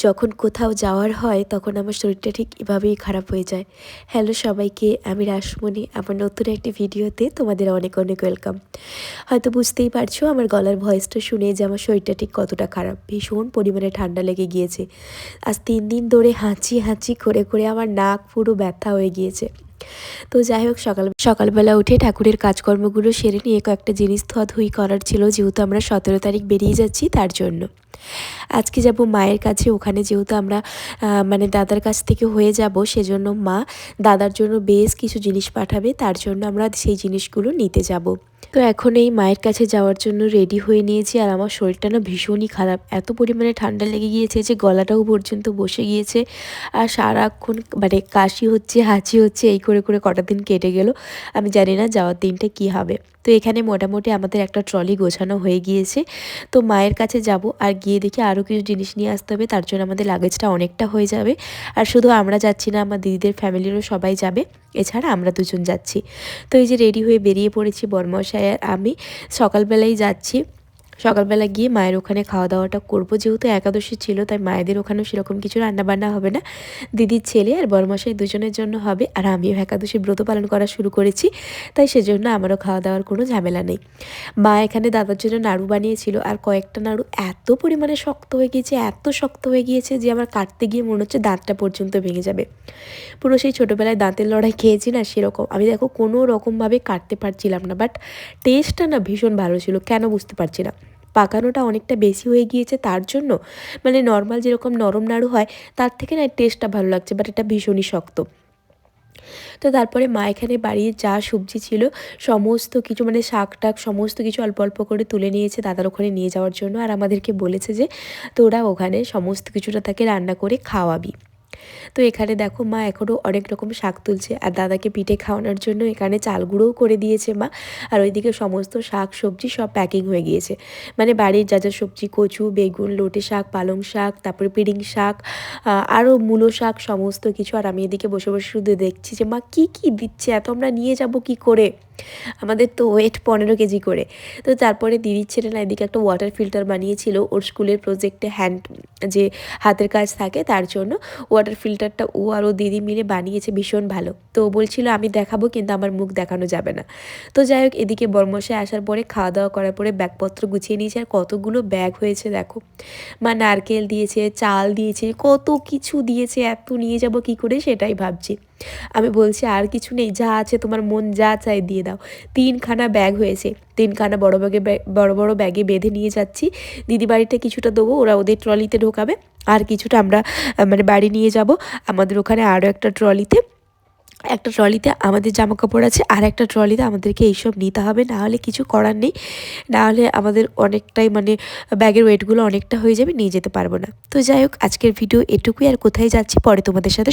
যখন কোথাও যাওয়ার হয়, তখন আমার শরীরটা ঠিক এভাবেই খারাপ হয়ে যায়। হ্যালো সবাইকে, আমি রাসমণি। আমার নতুন একটি ভিডিওতে তোমাদের অনেক অনেক ওয়েলকাম। হয়তো বুঝতেই পারছ, আমার গলার ভয়েসটা শুনে যে আমার শরীরটা ঠিক কতটা খারাপ। ভীষণ পরিমাণে ঠান্ডা লেগে গিয়েছে। আজ তিন দিন ধরে হাঁচি হাঁচি করে করে আমার নাক পুরো ব্যথা হয়ে গিয়েছে। তো যাই হোক, সকাল, সকালবেলা উঠে ঠাকুরের কাজকর্মগুলো সেরে নিয়ে কয়েকটা জিনিস ধোয়া ধুই করার ছিল, যেহেতু আমরা সতেরো তারিখ বেরিয়ে যাচ্ছি তার জন্য। আজকে যাব মায়ের কাছে, ওখানে যেহেতু আমরা মানে দাদার কাছ থেকে হয়ে যাব, সেজন্য মা দাদার জন্য বেশ কিছু জিনিস পাঠাবে, তার জন্য আমরা সেই জিনিসগুলো নিতে যাব। তো এখন এই মায়ের কাছে যাওয়ার জন্য রেডি হয়ে নিয়েছি আর আমার শরীরটা না ভীষণই খারাপ। এত পরিমাণে ঠান্ডা লেগে গিয়েছে যে গলাটাও পর্যন্ত বসে গিয়েছে আর সারাক্ষণ মানে কাশি হচ্ছে, হাঁচি হচ্ছে, এই করে করে কটা দিন কেটে গেল। আমি জানি না যাওয়ার দিনটা কি হবে। তো এখানে মোটামুটি আমাদের একটা ট্রলি গোছানো হয়ে গিয়েছে। তো মায়ের কাছে যাব আর গিয়ে দেখি আরও কিছু জিনিস নিয়ে আসতে হবে, তার জন্য আমাদের লাগেজটা অনেকটা হয়ে যাবে। আর শুধু আমরা যাচ্ছি না, আমার দিদিদের ফ্যামিলিরও সবাই যাবে, এছাড়া আমরা দুজন যাচ্ছি। তো এই যে রেডি হয়ে বেরিয়ে পড়েছি বর্মশায় আর আমি সকালবেলাই যাচ্ছি। সকালবেলা গিয়ে মায়ের ওখানে খাওয়া দাওয়াটা করব। যেহেতু একাদশী ছিল, তাই মায়েদের ওখানেও সেরকম কিছু রান্নাবান্না হবে না। দিদির ছেলে আর বরমশাই দুজনের জন্য হবে, আর আমিও একাদশী ব্রত পালন করা শুরু করেছি, তাই সেজন্য আমারও খাওয়া দাওয়ার কোনো ঝামেলা নেই। মা এখানে দাদার জন্য নাড়ু বানিয়েছিল, আর কয়েকটা নাড়ু এত পরিমাণে শক্ত হয়ে গিয়েছে, এত শক্ত হয়ে গিয়েছে যে আমার কাটতে গিয়ে মনে হচ্ছে দাঁতটা পর্যন্ত ভেঙে যাবে। পুরো সেই ছোটোবেলায় দাঁতের লড়াই খেয়েছি না সেরকম। আমি দেখো কোনো রকমভাবে কাটতে পারছিলাম না বাট টেস্টটা না ভীষণ ভালো ছিল, কেন বুঝতে পারছি না। পাকানোটা অনেকটা বেশি হয়ে গিয়েছে তার জন্য। মানে নর্মাল যেরকম নরম নাড়ু হয়, তার থেকে না টেস্টটা ভালো লাগছে বাট এটা ভীষণই শক্ত। তো তারপরে মা এখানে বাড়ির যা সবজি ছিল, সমস্ত কিছু মানে শাক টাক সমস্ত কিছু অল্প অল্প করে তুলে নিয়েছে দাদার ওখানে নিয়ে যাওয়ার জন্য। আর আমাদেরকে বলেছে যে, তোরা ওখানে সমস্ত কিছুটা তাকে রান্না করে খাওয়াবি। তো এখানে দেখো মা এখনও অনেক রকম শাক তুলছে আর দাদাকে পিঠে খাওয়ানোর জন্য এখানে চাল গুঁড়োও করে দিয়েছে মা। আর ওইদিকে সমস্ত শাক, সবজি সব প্যাকিং হয়ে গিয়েছে। মানে বাড়ির যা যা সবজি, কচু, বেগুন, লোটে শাক, পালং শাক, তারপরে পিড়িং শাক আরও মূলো শাক সমস্ত কিছু। আর আমি এদিকে বসে বসে শুধু দেখছি যে, মা, কী কী দিচ্ছে? এত আমরা নিয়ে যাব কি করে? আমাদের তো ওয়েট পনেরো কেজি করে। তো তারপরে দিদির ছেলে না এদিকে একটা ওয়াটার ফিল্টার বানিয়েছিল, ওর স্কুলের প্রজেক্টে হ্যান্ড যে হাতের কাজ থাকে তার জন্য ওয়াটার ফিল্টারটা ও আর ও দিদি মিলে বানিয়েছে, ভীষণ ভালো। তো বলছিল, আমি দেখাবো কিন্তু আমার মুখ দেখানো যাবে না। তো যাই হোক, এদিকে বর্মশায় আসার পরে খাওয়া দাওয়া করার পরে ব্যাগপত্র গুছিয়ে নিয়েছে, আর কতগুলো ব্যাগ হয়েছে দেখো। মা নারকেল দিয়েছে, চাল দিয়েছে, কত কিছু দিয়েছে, এত নিয়ে যাব কি করে সেটাই ভাবছি। আমি বলছি, আর কিছু নেই, যা আছে তোমার মন যা চাই দিয়ে দাও। তিনখানা ব্যাগ হয়েছে। তিনখানা বড় ব্যাগে বড় বড় ব্যাগে বেঁধে নিয়ে যাচ্ছি। দিদি বাড়িতে কিছুটা দেবো, ওরা ওদের ট্রলিতে ঢোকাবে। আর কিছুটা আমরা মানে বাড়ি নিয়ে যাব। আমাদের ওখানে আরও একটা ট্রলিতে একটা ট্রলিতে আমাদের জামা কাপড় আছে, আর একটা ট্রলিতে আমাদেরকে এইসব নিতে হবে। না হলে কিছু করার নেই। না হলে আমাদের অনেকটাই মানে ব্যাগের ওয়েটগুলো অনেকটা হয়ে যাবে, নিয়ে যেতে পারব না। তো যাই হোক, আজকের ভিডিও এটুকুই, আর কোথায় যাচ্ছি পরে তোমাদের সাথে